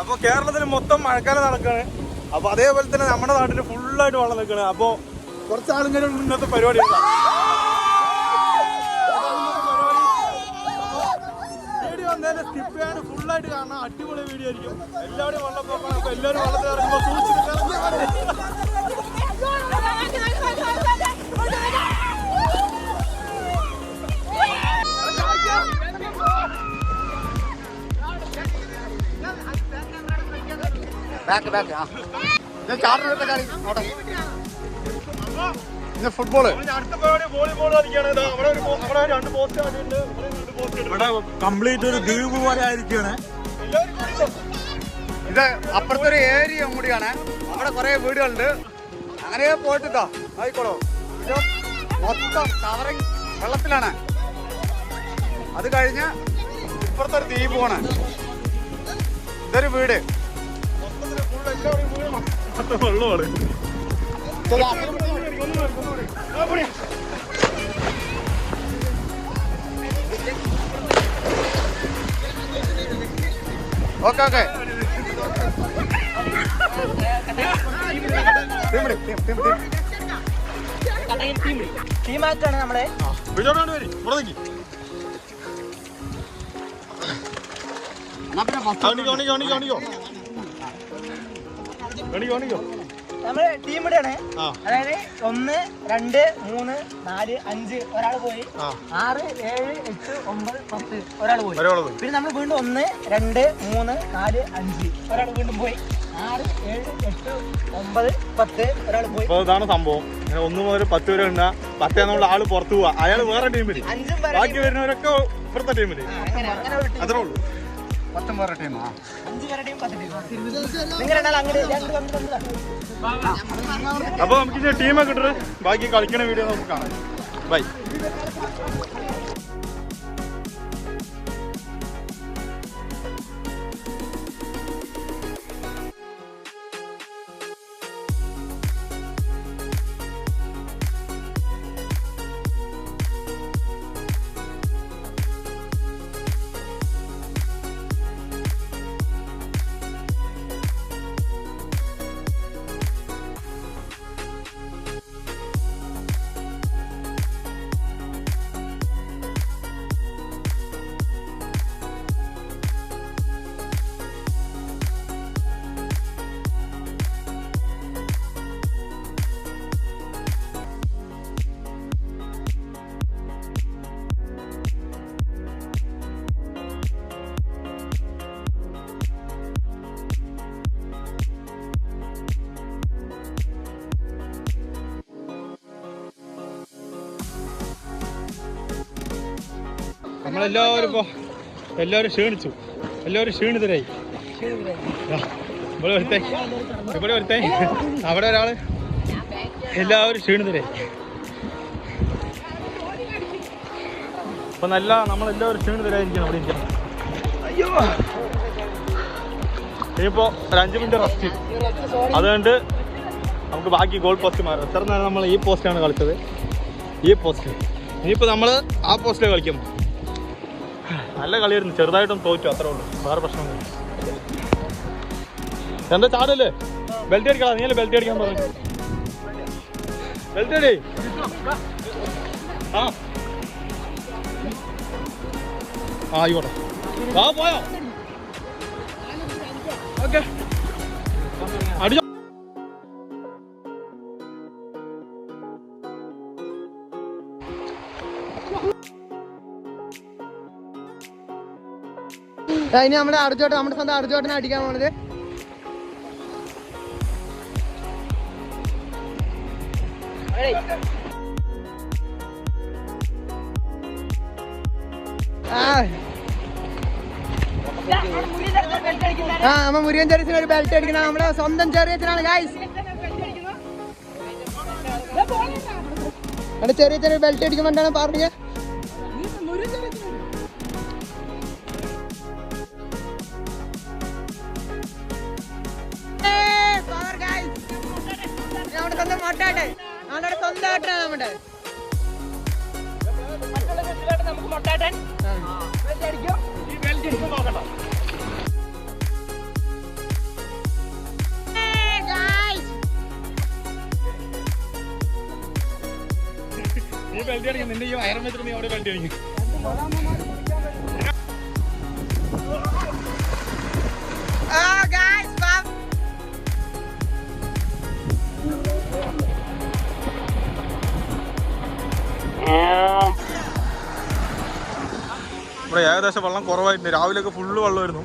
അപ്പൊ കേരളത്തിൽ മൊത്തം മഴക്കാലം നടക്കാണ്. അപ്പൊ അതേപോലെ തന്നെ നമ്മുടെ നാട്ടിൽ ഫുള്ളായിട്ട് വെള്ളം നിൽക്കണ്. അപ്പൊ കുറച്ച് ആളുകൾ ഇന്നത്തെ പരിപാടി വീഡിയോ ഫുള്ളായിട്ട് കാണാൻ അടിപൊളി വീഡിയോ ആയിരിക്കും. എല്ലാവരും വെള്ളപ്പൊക്കം അപ്പൊ എല്ലാവരും വെള്ളത്തിൽ ഇറങ്ങുമ്പോൾ സൂക്ഷിച്ച് ബാക്ക് ബാക്ക് ആ. ഞാൻ ചാർട്ട് കളി അവിടെ ഇന്ന് ഫുട്ബോൾ അടുത്ത പരിപാടി വോളിബോൾ അവിടെ ഒരു അവിടെ രണ്ട് പോസ്റ്റ് ആയിട്ടുണ്ട് ഇവിടെ രണ്ട് പോസ്റ്റ് ഇവിടെ കംപ്ലീറ്റ് ഒരു ദ്വീപ് പോലെ ആയിരിക്കാണ് ഇത് അപ്പുറത്തെ ഒരു ഏരിയ കൂടിയാണ്. അവിടെ കുറെ വീടുകളുണ്ട്. അങ്ങനെ പോയിട്ടോ ആയിക്കോളൂ. ഇത് മൊത്തം കവറിങ് വെള്ളത്തിലാണ്. അത് കഴിഞ്ഞ് ഇപ്പുറത്തൊരു ദ്വീപ് ദ്വീപുമാണ് ഇതൊരു വീട്. വെള്ളമാണ് ഓക്കെ. ഓക്കെ ടീമാക്കാണ് നമ്മളെ കാണിക്കോ കാണിക്കോ കാണിക്കോ. നമ്മൾ ടീം ഇവിടെയാണ്. അതായത് ഒന്ന് രണ്ട് മൂന്ന് നാല് അഞ്ച് ഒരാൾ പോയി. ആറ് ഏഴ് എട്ട് ഒമ്പത് പത്ത് ഒരാൾ പോയി. പിന്നെ നമ്മൾ വീണ്ടും ഒന്ന് രണ്ട് മൂന്ന് നാല് അഞ്ച് ഒരാൾ വീണ്ടും പോയി. ആറ് ഏഴ് എട്ട് ഒമ്പത് പത്ത് ഒരാൾ പോയി. അപ്പൊ ഇതാണ് സംഭവം. ഒന്ന് മുതൽ പത്ത് വരെ ഉണ്ടാ. പത്തേ നമ്മൾ ആൾ പുറത്തു പോവാ. അയാൾ വേറെ ടീമിൽ അഞ്ചും ബാക്കി വരുന്നവരൊക്കെ ഇപ്പുറത്തെ ഒരു അത്രേ ഉള്ളൂ. പത്തും പേരുടെ ടീമാ അഞ്ച് പേരുടെ ടീം പത്ത് ടീം നിങ്ങൾ രണ്ടാൾ അങ്ങനെ രണ്ട് രണ്ട് രണ്ട് അപ്പൊ നമുക്ക് ടീമൊക്കെ ഇട്ടിട്ട് ബാക്കി കളിക്കണ വീഡിയോ നമുക്ക് കാണാം. ബൈ നമ്മളെല്ലാവരും ഇപ്പോ എല്ലാവരും ക്ഷീണിച്ചു. എല്ലാവരും ക്ഷീണിതരായി. ഇവിടെ ഒരുത്തേ ഇവിടെ ഒരുത്തേ അവിടെ ഒരാൾ. എല്ലാവരും ക്ഷീണിതരായി. നല്ല നമ്മളെല്ലാവരും ക്ഷീണിതരായിരിക്കണം അവിടെ ഇരിക്കണം. അയ്യോ ഇനിയിപ്പോ ഒരു അഞ്ച് മിനിറ്റ് റെസ്റ്റ് അതുകൊണ്ട് നമുക്ക് ബാക്കി ഗോൾ പോസ്റ്റ് മാറാം. എത്ര നേരം നമ്മൾ ഈ പോസ്റ്റാണ് കളിച്ചത്? ഈ പോസ്റ്റ് ഇനിയിപ്പോൾ നമ്മൾ ആ പോസ്റ്റിലാണ് കളിക്കും നല്ല കളിയായിരുന്നു. ചെറുതായിട്ടും തോറ്റു അത്രേ ഉള്ളൂ. വേറെ പ്രശ്നമൊന്നും എന്താ ചാടല്ലേ ബെൽറ്റ് അടിക്കണം നീ ബെൽറ്റ് അടിക്കാൻ പറഞ്ഞു? ബെൽറ്റ് അടി. ആ. ആയിക്കോട്ടെ. ആ പോയോ? ഓക്കെ. അടിച്ചോ. ഇനി നമ്മുടെ അർജോട്ട് നമ്മുടെ സ്വന്തം അർജോട്ടനെ അടിക്കാൻ പോണത്. ആ. നമ്മ മുരുകൻ ചെറിയ ഒരു ബെൽറ്റ് അടിക്കണം. നമ്മുടെ സ്വന്തം ചെറിയച്ചനാണ് ഗായ്സ് അവിടെ ചെറിയച്ചന് ബെൽറ്റ് അടിക്കുമ്പോണ്ടാണ് പറഞ്ഞത്. നമ്മുടെ സ്വന്തം മൊട്ടാട്ടെ നമ്മുടെ സ്വന്തമായിട്ടാണ് നമ്മുടെ. നമുക്ക് മൊട്ടാട്ടൻ ഈ വെൽറ്റ് അടിക്കും നോക്കണം നീ വെൽറ്റ് അടിക്കും നിന്റെ ഈ വയറും വെച്ചിട്ട് നീ അവിടെ വെൽറ്റ് ഏകദേശം വെള്ളം കുറവായിട്ടുണ്ട് രാവിലെയൊക്കെ ഫുള്ള് വെള്ളമായിരുന്നു.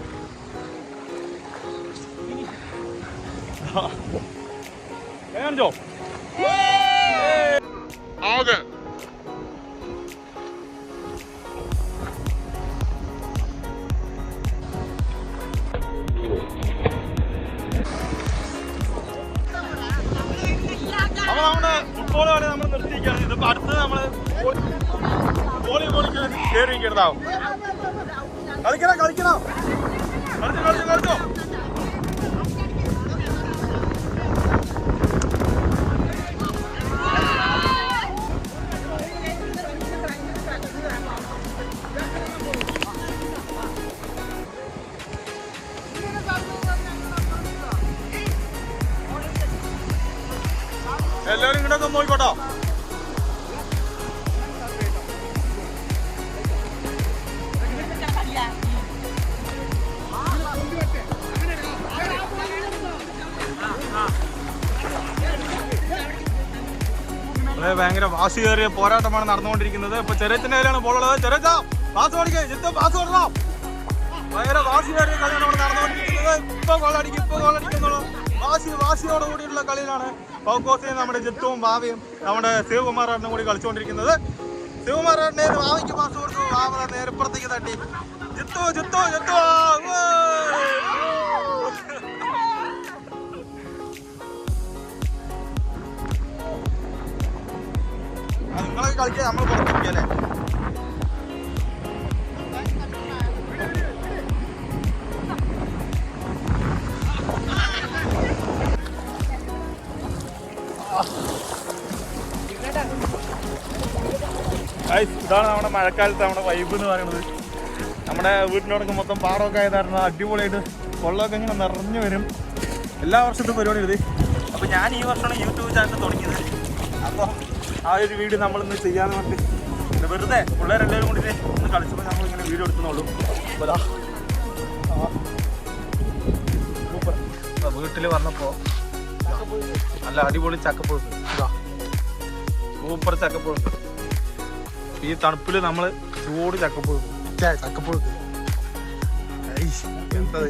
കാണിച്ചോ ആകെ. അപ്പൊ നമ്മുടെ ഫുട്ബോൾ കളി നമ്മൾ നിർത്തിയിരിക്കുകയാണ്. ഇതിപ്പോ അടുത്ത് നമ്മൾ വോളിബോളിക്ക് കയറിയിരിക്കുന്നതാവും കളിക്കണോ കളിക്കണം. കളിച്ചു കളിച്ചു കളിച്ചോ. ഭയങ്കര വാശി കയറിയ പോരാട്ടമാണ് നടന്നുകൊണ്ടിരിക്കുന്നത്. ഇപ്പൊ ചെറിയത്തിന്റെ കയ്യിലാണ് ബോളുള്ളത് ചെറിയ പാസ് ഓടിക്കുക ജിത്ത് പാസ് ഓടണം ഭയങ്കര വാശി കയറിയ കളിയാണ് അവിടെ നടന്നുകൊണ്ടിരിക്കുന്നത്. ഇപ്പൊ ഗോളടിക്കും ഇപ്പൊ ഗോളടിക്കും എന്നുള്ള വാശി വാശിയോട് കൂടിയുള്ള കളിയിലാണ് പൗക്കോസയും നമ്മുടെ ജിത്തുവും ഭാവിയും നമ്മുടെ ശിവകുമാറിനും കൂടി കളിച്ചുകൊണ്ടിരിക്കുന്നത്. ശിവകുമാറാടിനെ ഭാവിക്ക് പാസ് കൊടുത്തു. ഭാവ നേരെ ഇപ്പുറത്തേക്ക് തട്ടി. ജിത്തു ജിത്തു ജിത്തു കളിക്കുക നമ്മൾ പുറത്തിരിക്കുക അല്ലേ? ഇതാണ് നമ്മുടെ മഴക്കാലത്ത് നമ്മുടെ വൈബ് എന്ന് പറയുന്നത്. നമ്മുടെ വീട്ടിലോടൊക്കെ മൊത്തം പാറമൊക്കെ ആയതായിരുന്നു. അടിപൊളിയായിട്ട് വെള്ളമൊക്കെ ഇങ്ങനെ നിറഞ്ഞു വരും. എല്ലാ വർഷത്തും പരിപാടി ഇത് അപ്പോൾ ഞാൻ ഈ വർഷമാണ് യൂട്യൂബ് ചാനൽ തുടങ്ങിയത്. അപ്പോൾ ആ ഒരു വീഡിയോ നമ്മളിന്ന് ചെയ്യാന്ന് പറഞ്ഞിട്ട് വെറുതെ പിള്ളേരെല്ലാവരും കൂടി ഒന്ന് കളിച്ചപ്പോൾ നമ്മൾ ഇങ്ങനെ വീഡിയോ എടുക്കുന്നുള്ളൂ. അപ്പോൾ ദാ, ആ, വീട്ടിൽ വന്നപ്പോൾ നല്ല അടിപൊളി ചക്കപ്പുഴുക്ക്. സൂപ്പർ ചക്കപ്പുഴുക്ക്. ഈ തണുപ്പിൽ നമ്മൾ ചൂട് ചക്കപ്പുഴുക്ക്. ചക്കപ്പുഴുക്ക്. എങ്ങനെയാ എന്തത്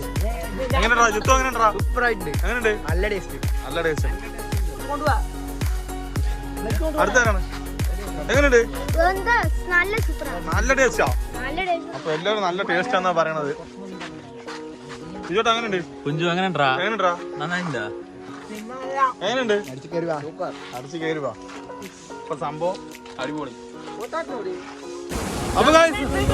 എങ്ങനെയുണ്ടാ? സൂപ്പറായിട്ടുണ്ട്. എങ്ങനെയുണ്ട്? നല്ല ടേസ്റ്റ്. നല്ല ടേസ്റ്റ്. അടുത്താരാണ്? എങ്ങനെയുണ്ട്? എന്താ നല്ല സൂപ്പറാണ് നല്ല ടേസ്റ്റാ. അപ്പൊ എല്ലാവരും നല്ല ടേസ്റ്റ് ആണെന്നാ പറയണത്. ഇജോട്ട് അങ്ങനെ കുഞ്ചു അങ്ങനെ ഉണ്ടാ എങ്ങനെയുണ്ടാ? നന്നായിണ്ടാ? എങ്ങനെയുണ്ട്? അടിച്ചു കയറുക ഇപ്പൊ സംഭവം അടിപൊളി. അപ്പൊ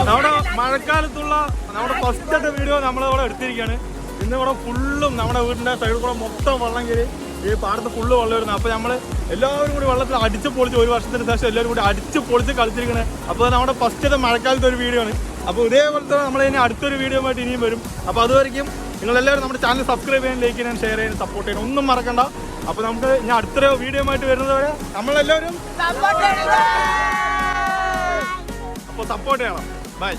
നമ്മുടെ മഴക്കാലത്തുള്ള നമ്മുടെ ഫസ്റ്റത്തെ വീഡിയോ നമ്മളിവിടെ എടുത്തിരിക്കുകയാണ്. ഇന്ന് ഇവിടെ ഫുള്ളും നമ്മുടെ വീടിന്റെ സൈഡിൽ കൂടെ മൊത്തം വെള്ളം കയറി ഈ പാടത്ത് ഫുള്ള് വെള്ളം വരുന്നത് അപ്പൊ നമ്മൾ എല്ലാവരും കൂടി വെള്ളത്തിൽ അടിച്ച് പൊളിച്ച് ഒരു വർഷത്തിന് ശേഷം എല്ലാവരും കൂടി അടിച്ച് പൊളിച്ച് കളിച്ചിരിക്കണേ. അപ്പോൾ നമ്മുടെ ഫസ്റ്റത്തെ മഴക്കാലത്തെ ഒരു വീഡിയോ ആണ്. അപ്പോൾ തന്നെ നമ്മൾ ഇനി അടുത്തൊരു വീഡിയോ ആയിട്ട് ഇനിയും വരും. അപ്പോൾ അതുവരെയും നിങ്ങളെല്ലാവരും നമ്മുടെ ചാനൽ സബ്സ്ക്രൈബ് ചെയ്യാൻ ലൈക്ക് ചെയ്യാൻ ഷെയർ ചെയ്യാൻ സപ്പോർട്ട് ചെയ്യാൻ ഒന്നും മറക്കണ്ട. അപ്പോൾ നമുക്ക് ഇനി അടുത്തൊരു വീഡിയോ ആയിട്ട് വരുന്നത് വരെ നമ്മളെല്ലാവരും അപ്പോൾ സപ്പോർട്ട് ചെയ്യണം. ബൈ